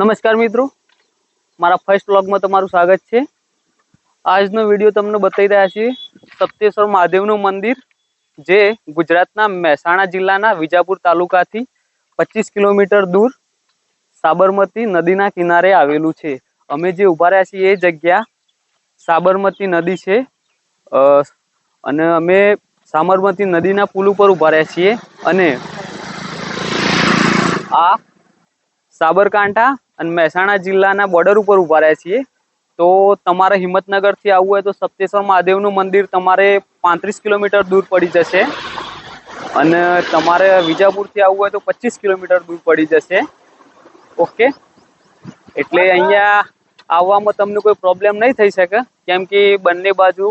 નમસ્કાર મિત્રો. મારા ફર્સ્ટ બ્લોગમાં તમારું સ્વાગત છે. આજનો વીડિયો તમને બતાવી રહ્યા છીએ સપ્તેશ્વર મહાદેવનું મંદિર, જે ગુજરાતના મહેસાણા જિલ્લાના વિજાપુર તાલુકાથી પચીસ કિલોમીટર દૂર સાબરમતી નદીના કિનારે આવેલું છે. અમે જે ઊભા રહ્યા છીએ એ જગ્યા સાબરમતી નદી છે. અને અમે સાબરમતી નદીના પુલ ઉપર ઊભા રહ્યા છીએ અને આ સાબરકાંઠા અને મહેસાણા જિલ્લાના બોર્ડર ઉપર ઊભા રહ્યા છીએ. તો તમારે હિંમતનગરથી આવવું હોય તો સપ્તેશ્વર મહાદેવનું મંદિર તમારે પાંત્રીસ કિલોમીટર દૂર પડી જશે. અને તમારે વિજાપુરથી આવવું હોય તો પચીસ કિલોમીટર દૂર પડી જશે. ઓકે? એટલે અહીંયા આવવામાં તમને કોઈ પ્રોબ્લેમ નહીં થઈ શકે, કેમ કે બંને બાજુ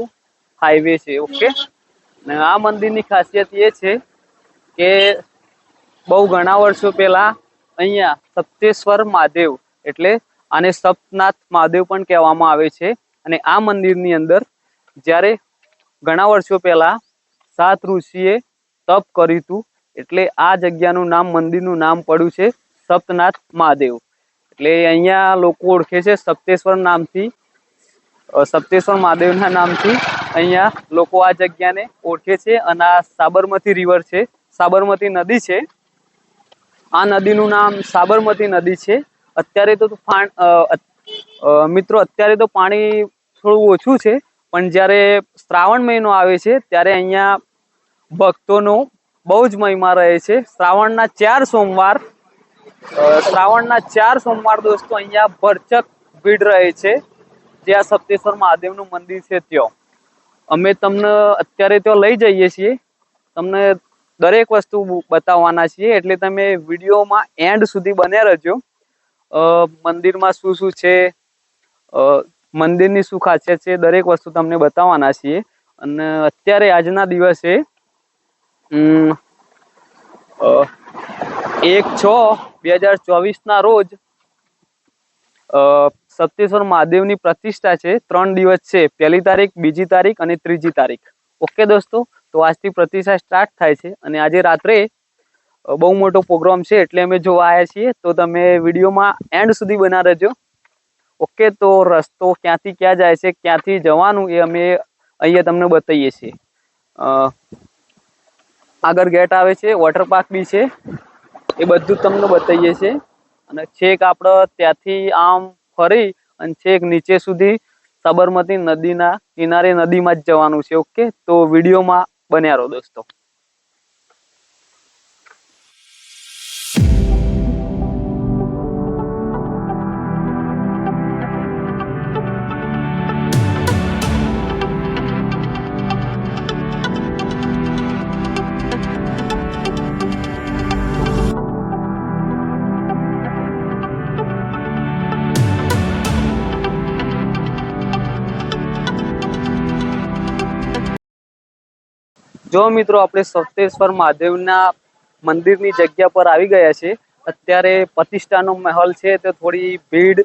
હાઈવે છે, ઓકે? અને આ મંદિરની ખાસિયત એ છે કે બહુ ઘણા વર્ષો પહેલા અહીંયા સપ્તેશ્વર મહાદેવ એટલે આને સપ્તનાથ મહાદેવ પણ કહેવામાં આવે છે. અને આ મંદિરની અંદર જ્યારે ઘણા વર્ષો પહેલા સાત ઋષિએ તપ કર્યું હતું, એટલે આ જગ્યાનું નામ, મંદિરનું નામ પડ્યું છે સપ્તનાથ મહાદેવ. એટલે અહીંયા લોકો ઓળખે છે સપ્તેશ્વર નામથી સપ્તેશ્વર મહાદેવના નામથી અહીંયા લોકો આ જગ્યાને ઓળખે છે અને આ સાબરમતી રિવર છે. સાબરમતી નદી છે. આ નદીનું નામ સાબરમતી નદી છે. અત્યારે તો અ, મિત્રો અત્યારે તો પાણી થોડું ઓછું છે પણ જ્યારે શ્રાવણ મહિનો આવે છે ત્યારે અહીંયા ભક્તોનો બહુ જ મહિમા રહે છે. શ્રાવણના ચાર સોમવાર શ્રાવણના ચાર સોમવાર દોસ્તો અહીંયા ભરચક ભીડ રહે છે જે આ સપ્તેશ્વર મહાદેવનું મંદિર છે ત્યાં. અમે તમને અત્યારે ત્યાં લઈ જઈએ છીએ. તમને દરેક વસ્તુ બતાવવાના છીએ એટલે તમે વિડીયોમાં એન્ડ સુધી બને રહેજો. મંદિરમાં શું શું છે? મંદિરની શું ખાસિયત છે? દરેક વસ્તુ તમને બતાવવાના છીએ. અને અત્યારે આજના દિવસે એક છ બે હજાર ચોવીસના રોજ સપ્તેશ્વર મહાદેવની પ્રતિષ્ઠા છે. ત્રણ દિવસ છે. પહેલી તારીખ, બીજી તારીખ અને ત્રીજી તારીખ. ઓકે દોસ્તો? તો આજથી પ્રતિસાદ સ્ટાર્ટ થાય છે અને આજે રાત્રે બહુ મોટો પ્રોગ્રામ છે એટલે અમે જોવા આવ્યા છીએ. તો તમે વિડીયોમાં એન્ડ સુધી બના રહેજો. ઓકે, તો રસ્તો ક્યાંથી ક્યાં જાય છે, ક્યાંથી જવાનું એ અમે અહીંયા તમને બતાવીએ છીએ. આગળ ગેટ આવે છે વોટર પાર્ક બી છે. એ બધું તમને બતાવીએ છીએ. અને છેક આપણે ત્યાંથી આમ ફરી અને છેક નીચે સુધી સાબરમતી નદીના કિનારે નદીમાં જ જવાનું છે, ઓકે? તો વિડીયોમાં બન્યા રહો દોસ્તો. જો મિત્રો આપણે સપ્તેશ્વર મહાદેવના મંદિરની જગ્યા પર આવી ગયા છે અત્યારે પ્રતિષ્ઠાનો મહેલ છે તો થોડી ભીડ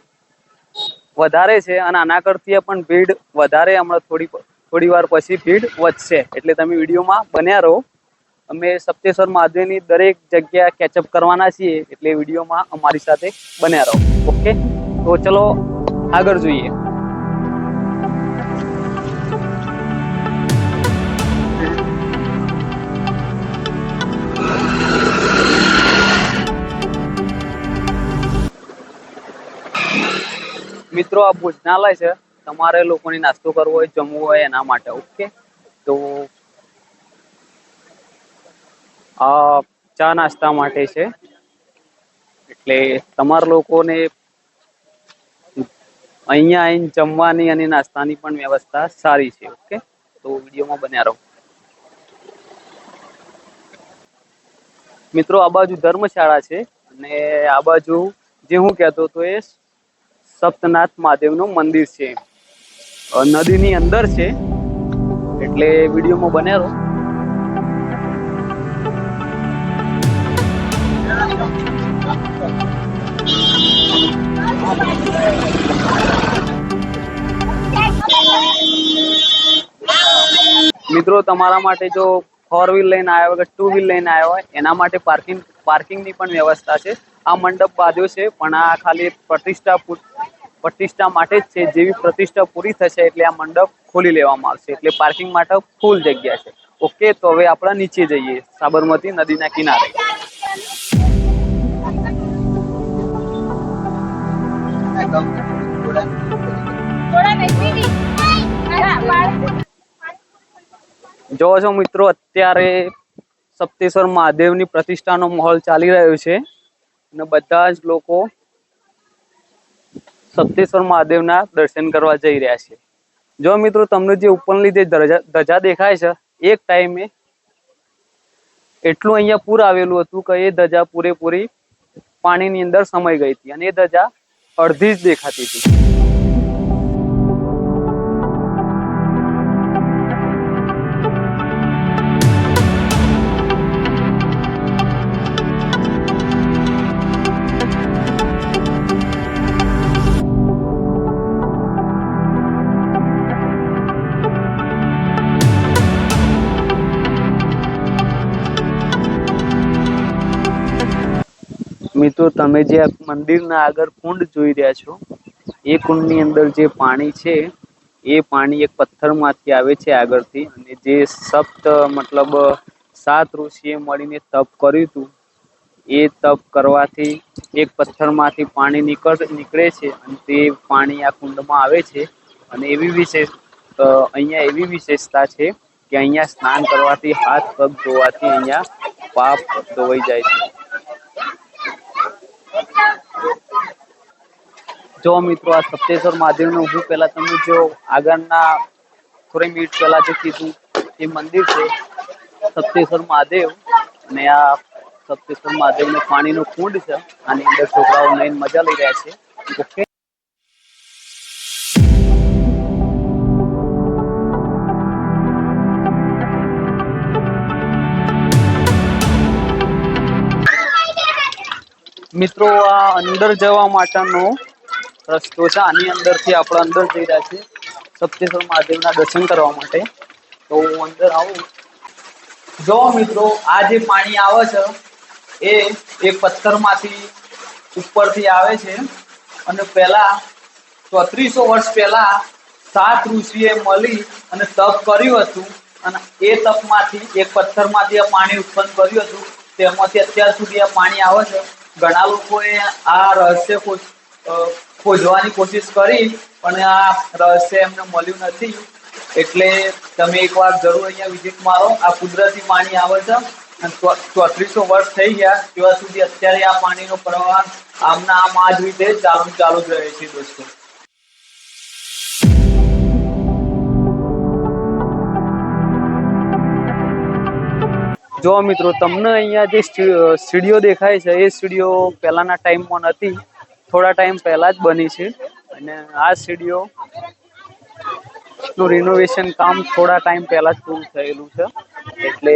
વધારે છે અને આના કરતી પણ ભીડ વધારે હમણાં થોડી થોડી વાર પછી ભીડ વધશે. એટલે તમે વિડીયોમાં બન્યા રહો. અમે સપ્તેશ્વર મહાદેવની દરેક જગ્યા કેચઅપ કરવાના છીએ, એટલે વિડીયોમાં અમારી સાથે બન્યા રહો. ઓકે તો ચલો આગળ જોઈએ. મિત્રો, આ ભોજનાલય છે. તમારે લોકોને નાસ્તો કરવો હોય, જમવું હોય, એના માટે ઓકે તો આ ચા નાસ્તા માટે છે. એટલે તમારા લોકોને અહીંયા આવીને જમવાની અને નાસ્તાની પણ વ્યવસ્થા સારી છે ઓકે તો વિડીયોમાં બન્યા રહો. મિત્રો, આ બાજુ ધર્મશાળા છે અને આ બાજુ જે હું કહેતો હતો એ સપ્તનાથ મહાદેવનું મંદિર છે. નદીની અંદર છે. એટલે વિડીયોમાં બન્યા રહો મિત્રો, તમારા માટે જો ફોર વ્હીલ લઈને આવ્યા કે ટુ વ્હીલ લઈને આવ્યા હોય, એના માટે પાર્કિંગ પાર્કિંગની પણ વ્યવસ્થા છે. આ મંડપ બાંધ્યો છે, પણ આ ખાલી પ્રતિષ્ઠા પ્રતિષ્ઠા માટે જ છે. જેવી પ્રતિષ્ઠા પૂરી થશે એટલે આ મંડપ ખોલી લેવામાં આવશે. એટલે પાર્કિંગ માટે ફૂલ જગ્યા છે. ઓકે તો હવે આપણે નીચે જઈએ. સાબરમતી નદીના કિનારે. જોવો છો મિત્રો, અત્યારે સપ્તેશ્વર મહાદેવની પ્રતિષ્ઠાનો માહોલ ચાલી રહ્યો છે. અને બધા જ લોકો સપ્તેશ્વર મહાદેવના દર્શન કરવા જઈ રહ્યા છે. જો મિત્રો તમને જે ઉપરની જે ધજા દેખાય છે, એક ટાઈમે એટલું અહીંયા પૂર આવેલું હતું કે એ ધજા પૂરેપૂરી પાણીની અંદર સમાઈ ગઈ હતી અને એ ધજા અડધી જ દેખાતી હતી. મિત્રો, તમે જે મંદિરના આગળ કુંડ જોઈ રહ્યા છો, એ કુંડની અંદર જે પાણી છે, એ પાણી એક પથ્થરમાંથી આવે છે આગળથી. અને જે સપ્ત, મતલબ સાત ઋષિએ મળીને તપ કર્યું હતું, એ તપ કરવાથી એક પથ્થરમાંથી પાણી નીકળ, નીકળે છે અને તે પાણી આ કુંડમાં આવે છે. અને એવી વિશેષ અહીંયા એવી વિશેષતા છે કે અહીંયા સ્નાન કરવાથી હાથ પગ ધોવાથી અહીંયા પાપ ધોવાઈ જાય છે. જો મિત્રો આ સપ્તેશ્વર મહાદેવનું હું પહેલા તમને જો આગળના થોડી મિનિટ પહેલા જે કીધું એ મંદિર છે, સપ્તેશ્વર મહાદેવ અને આ સપ્તેશ્વર મહાદેવનું પાણીનું કુંડ છે, આની અંદર છોકરાઓ નઈને મજા લઈ રહ્યા છે. ઓકે? મિત્રો, આ અંદર જવા માટેનો રસ્તો છે. આની અંદરથી આપણે અંદર જઈ રહ્યા છીએ સપ્તેશ્વર મહાદેવના દર્શન કરવા માટે. તો હું અંદર આવું. જો મિત્રો, આ જે પાણી આવે છે, એ એક પથ્થરમાંથી ઉપરથી આવે છે અને પહેલા ચોત્રીસો વર્ષ પહેલા સાત ઋષિએ મળી અને તપ કર્યું હતું અને એ તપમાંથી, એક પથ્થરમાંથી આ પાણી ઉત્પન્ન કર્યું હતું. તેમાંથી અત્યાર સુધી આ પાણી આવે છે. ઘણા લોકોએ આ રહસ્ય ખોજવાની કોશિશ કરી, પણ આ રહસ્ય એમને મળ્યું નથી. એટલે તમે એકવાર જરૂર અહીંયા વિઝિટ મારો. આ કુદરતી પાણી આવે છે. અને ચોત્રીસો વર્ષ થઈ ગયા. તેવા સુધી અત્યારે આ પાણીનો પ્રવાહ આમના આમ આ જ રીતે ચાલુ ચાલુ જ રહે છે દોસ્તો. જો મિત્રો, તમને અહીંયા જે સીડીઓ દેખાય છે, એ સીડીઓ પહેલાના ટાઈમમાં નથી. થોડા ટાઈમ પહેલા જ બની છે. અને આ સીડીઓ નું રિનોવેશન કામ થોડા ટાઈમ પહેલા જ પૂરું થયેલું છે. એટલે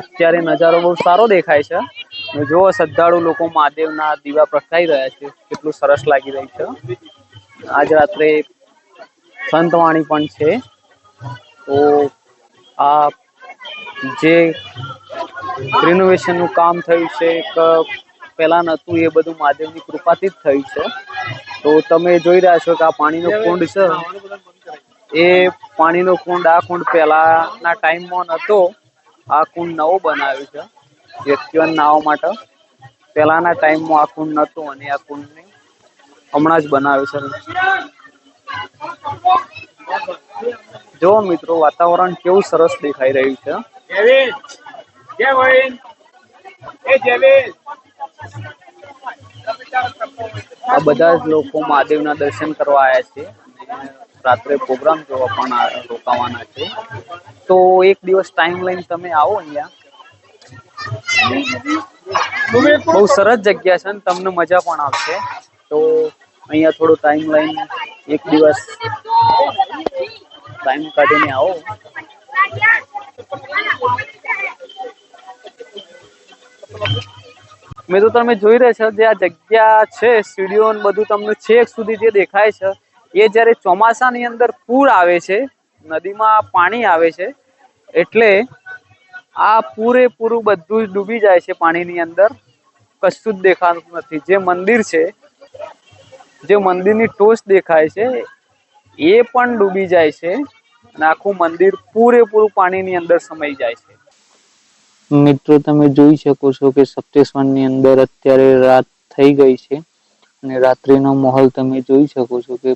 અત્યારે નજારો બહુ સારો દેખાય છે. જો શ્રદ્ધાળુ લોકો મહાદેવના દીવા પ્રગટાઈ રહ્યા છે. કેટલું સરસ લાગી રહ્યું છે. આજ રાત્રે સંતવાણી પણ છે. તો આ જે રિનોવેશનનું કામ થયું છે, એક પહેલા નહોતું એ બધું મહાદેવની કૃપાથી જ થયું છે. તો તમે જોઈ રહ્યા છો કે આ પાણીનો કુંડ છે. એ પાણીનો કુંડ આ કુંડ પહેલાના ટાઈમમાં નહોતો. આ કુંડ નવો બનાવ્યો છે વ્યક્તિઓને નાવા માટે. પહેલાના ટાઈમમાં આ કુંડ નહોતો અને આ કુંડને હમણાં જ બનાવ્યો છે. જો મિત્રો વાતાવરણ કેવું સરસ દેખાઈ રહ્યું છે. જય જેવીન આ બધા જ લોકો મહાદેવના દર્શન કરવા આવ્યા છે. રાત્રે પ્રોગ્રામ જોવા પણ રોકાવાના છે. તો એક દિવસ ટાઈમ લઈને તમે આવો અહીંયા. બહુ સરસ જગ્યા છે ને તમને મજા પણ આવશે. તો અહીંયા થોડો ટાઈમ લઈને એક દિવસ ટાઈમ કાઢીને આવો. મિત્રો તમે જોઈ રહ્યા છો જે આ જગ્યા છે ને બધું તમને છેક સુધી જે દેખાય છે, એ જ્યારે ચોમાસાની અંદર પૂર આવે છે, નદીમાં પાણી આવે છે, એટલે આ પૂરેપૂરું બધું જ ડૂબી જાય છે પાણીની અંદર, કશું જ દેખાતું નથી. જે મંદિર છે, જે મંદિરની ટોચ દેખાય છે, એ પણ ડૂબી જાય છે અને આખું મંદિર પૂરેપૂરું પાણીની અંદર સમાઈ જાય છે. મિત્રો, તમે જોઈ શકો છો કે સપ્તેશ્વરની અંદર અત્યારે રાત થઈ ગઈ છે અને રાત્રિનો માહોલ તમે જોઈ શકો છો કે